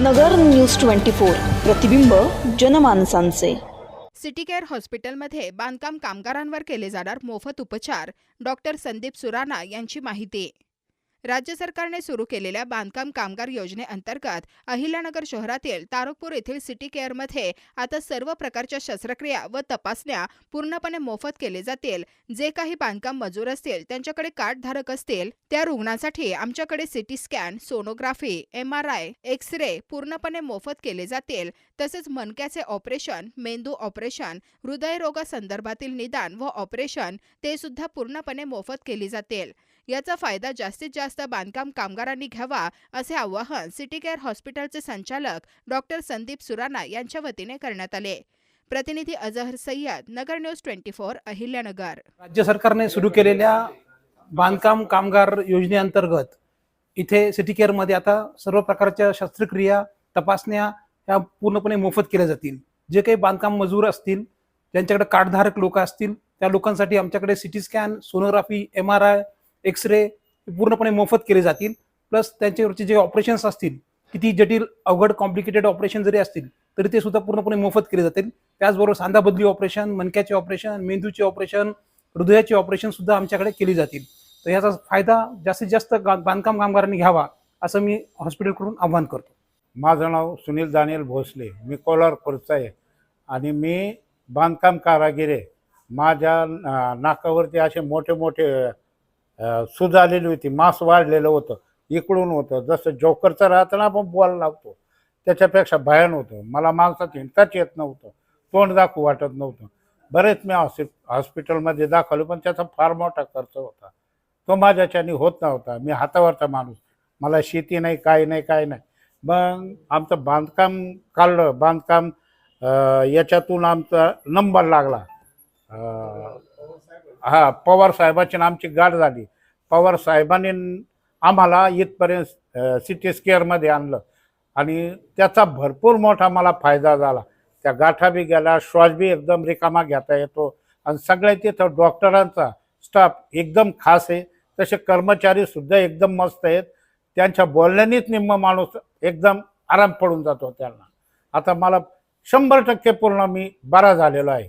नगर news twenty four. प्रतिबिंब जनमानसांचे. City care हॉस्पिटलमध्ये बांधकाम कामगारांवर केले जाणार मोफत उपचार. डॉक्टर संदीप सुराणा यांची माहिती. राज्य सरकारने सुरू केलेल्या बांधकाम कामगार योजनेअंतर्गत अहिल्यानगर शहरातील तारकपूर येथील सिटी केअरमध्ये आता सर्व प्रकारच्या शस्त्रक्रिया व तपासण्या पूर्णपणे मोफत केले जातील. जे काही बांधकाम मजूर असतील त्यांच्याकडे कार्डधारक असतील त्या रुग्णांसाठी आमच्याकडे CT scan sonography M R I X ray पूर्णपणे मोफत केले जातील. तसेच मनक्याचे ऑपरेशन मेंदू ऑपरेशन हृदयरोगासंदर्भातील निदान व ऑपरेशन ते सुद्धा पूर्णपणे मोफत केली जातील. याचा फायदा जास्तीत जास्त बांधकाम कामगारांनी घ्यावा असे आवाहन सिटी केअर हॉस्पिटलचे संचालक डॉक्टर संदीप सुराणा यांच्या वतीने करण्यात आले. प्रतिनिधी Azhar Sayyad Nagar news twenty four Ahilyanagar. राज्य सरकारने सुरू केलेल्या बांधकाम कामगार योजनेअंतर्गत इथे सिटी केअरमध्ये आता सर्व प्रकारच्या शस्त्रक्रिया तपासण्या ह्या पूर्णपणे मोफत केल्या जातील. जे काही बांधकाम मजूर असतील ज्यांच्याकडे कार्डधारक लोक असतील त्या लोकांसाठी आमच्याकडे CT scan sonography M R I x ray पूर्णपणे मोफत केले जातील. प्लस त्यांच्यावरचे जे ऑपरेशन्स असतील किती जटिल अवघड कॉम्प्लिकेटेड ऑपरेशन जरी असतील तरी ते सुद्धा पूर्णपणे मोफत केले जातील. त्याचबरोबर सांधाबदली ऑपरेशन मणक्याचे ऑपरेशन मेंदूचे ऑपरेशन हृदयाचे ऑपरेशन सुद्धा आमच्याकडे केली जातील. तर याचा फायदा जास्तीत जास्त गा- बांधकाम कामगारांनी घ्यावा असं मी हॉस्पिटलकडून आवाहन करतो. माझं नाव सुनील दानियल भोसले. मी कोल्हापूरचा आहे. आणि मी बांधकाम कारागिरे माझ्या नाकावरती असे मोठे मोठे सूज आलेली होती मांस वाढलेलं होतं इकडून होतं. जसं जोकरचं राहतं ना आपण बॉल लावतो त्याच्यापेक्षा भयान होतं. मला माणसात हिंडताच येत नव्हतं तोंड दाखवू वाटत नव्हतं. बरेच मी हॉस्पि हॉस्पिटलमध्ये दाखवलं पण त्याचा फार मोठा खर्च होता. तो माझ्याच्याने होत नव्हता. मी हातावरचा माणूस. मला शेती नाही काय नाही काय नाही. मग आमचं बांधकाम काढलं. बांधकाम याच्यातून आमचा नंबर लागला. हा पवार साहेबाची आमची गाठ झाली. पवार साहेबांनी आम्हाला इथपर्यंत सिटी स्केअरमध्ये आणलं. आणि त्याचा भरपूर मोठा मला फायदा झाला. त्या गाठा बी गेला श्वास बी एकदम रिकामा घेता येतो. आणि सगळ्या तिथं डॉक्टरांचा स्टाफ एकदम खास आहे. तसे कर्मचारी सुद्धा एकदम मस्त आहेत. त्यांच्या बोलण्यानेच निम्म माणूस एकदम आराम पडून जातो त्यांना. आता मला शंभर टक्के पूर्ण मी बरा झालेलो आहे.